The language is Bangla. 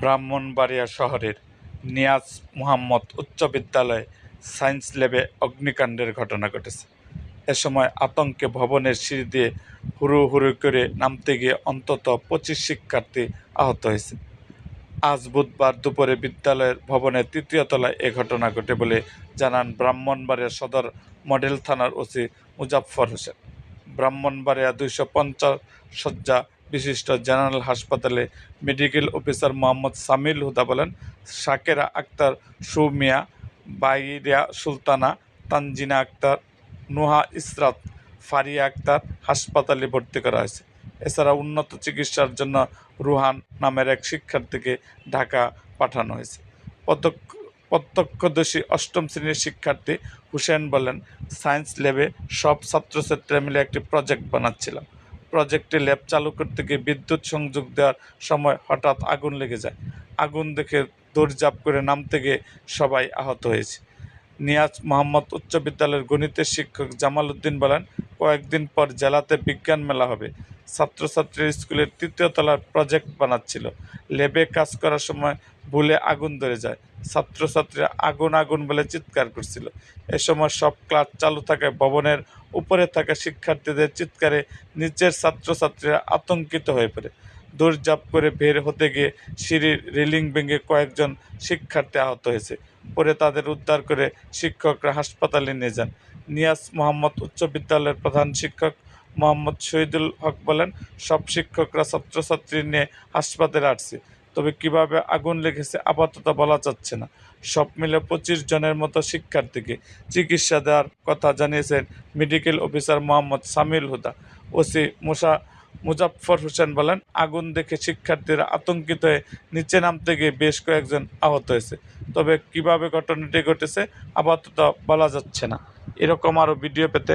ব্রাহ্মণবাড়িয়া শহরের নিয়াজ মুহাম্মদ উচ্চ বিদ্যালয়ে সায়েন্স ল্যাবে অগ্নিকাণ্ডের ঘটনা ঘটেছে। এ সময় আতঙ্কে ভবনের সিঁড়ি দিয়ে হুড়ো হুড়ো করে নামতে গিয়ে অন্তত পঁচিশ শিক্ষার্থী আহত হয়েছে। আজ বুধবার দুপুরে বিদ্যালয়ের ভবনের তৃতীয় তলায় এ ঘটনা ঘটে বলে জানান ব্রাহ্মণবাড়িয়া সদর মডেল থানার ওসি মুজাফফর হোসেন। ব্রাহ্মণবাড়িয়া দুইশো পঞ্চাশ শয্যা বিশিষ্ট জেনারেল হাসপাতালে মেডিকেল অফিসার মোহাম্মদ সামিল হুদা বলেন, শাকেরা আক্তার সুমিয়া, বাইরিয়া সুলতানা, তানজিনা আক্তার, নুহা ইসরাত, ফারিয়া আক্তার হাসপাতালে ভর্তি করা হয়েছে। এছাড়া উন্নত চিকিৎসার জন্য রুহান নামের এক শিক্ষার্থীকে ঢাকা পাঠানো হয়েছে। প্রত্যক্ষ, প্রত্যক্ষদর্শী অষ্টম শ্রেণির শিক্ষার্থী হুসেন বলেন, সায়েন্স ল্যাবে সব ছাত্রছাত্রীরা মিলে একটি প্রজেক্ট বানাচ্ছিলাম। প্রজেক্টে ল্যাব চালু করতে গিয়ে বিদ্যুৎ সংযোগ দেওয়ার সময় হঠাৎ আগুন লেগে যায়। আগুন দেখে দৌড়ঝাঁপ করে নামতে গিয়ে সবাই আহত হয়েছে। নিয়াজ মোহাম্মদ উচ্চ বিদ্যালয়ের গণিতের শিক্ষক জামাল উদ্দিন বলেন, কয়েকদিন পর জেলাতে বিজ্ঞান মেলা হবে। ছাত্রছাত্রীর স্কুলের তৃতীয় তলার প্রজেক্ট বানাচ্ছিল। লেবে কাজ করার সময় ভুলে আগুন ধরে যায়। ছাত্রছাত্রীরা আগুন আগুন বলে চিৎকার করছিল। এ সময় সব ক্লাস চালু থাকায় ভবনের উপরে থাকা শিক্ষার্থীদের চিৎকারে নিচের ছাত্রছাত্রীরা আতঙ্কিত হয়ে পড়ে। দৌড়ঝাঁপ করে বের হতে গিয়ে সিঁড়ির রেলিং ভেঙে কয়েকজন শিক্ষার্থী আহত হয়েছে। পরে তাদের উদ্ধার করে শিক্ষকরা হাসপাতালে নিয়ে যান। নিয়াজ মোহাম্মদ উচ্চ বিদ্যালয়ের প্রধান শিক্ষক মোহাম্মদ শহীদুল হক বলেন, সব শিক্ষকরা ছাত্রছাত্রী নিয়ে হাসপাতালে আসছে। তবে কীভাবে আগুন লেগেছে আপাতত বলা যাচ্ছে না। সব মিলে পঁচিশ জনের মতো শিক্ষার্থীকে চিকিৎসা দেওয়ার কথা জানিয়েছেন medical officer Mohammad Samil Huda. OC Musa Muzaffar Hossain বলেন, আগুন দেখে শিক্ষার্থীরা আতঙ্কিত হয়ে নিচে নামতে গিয়ে বেশ কয়েকজন আহত হয়েছে। তবে কীভাবে ঘটনাটি ঘটেছে আপাতত বলা যাচ্ছে না। এরকম আরও ভিডিও পেতে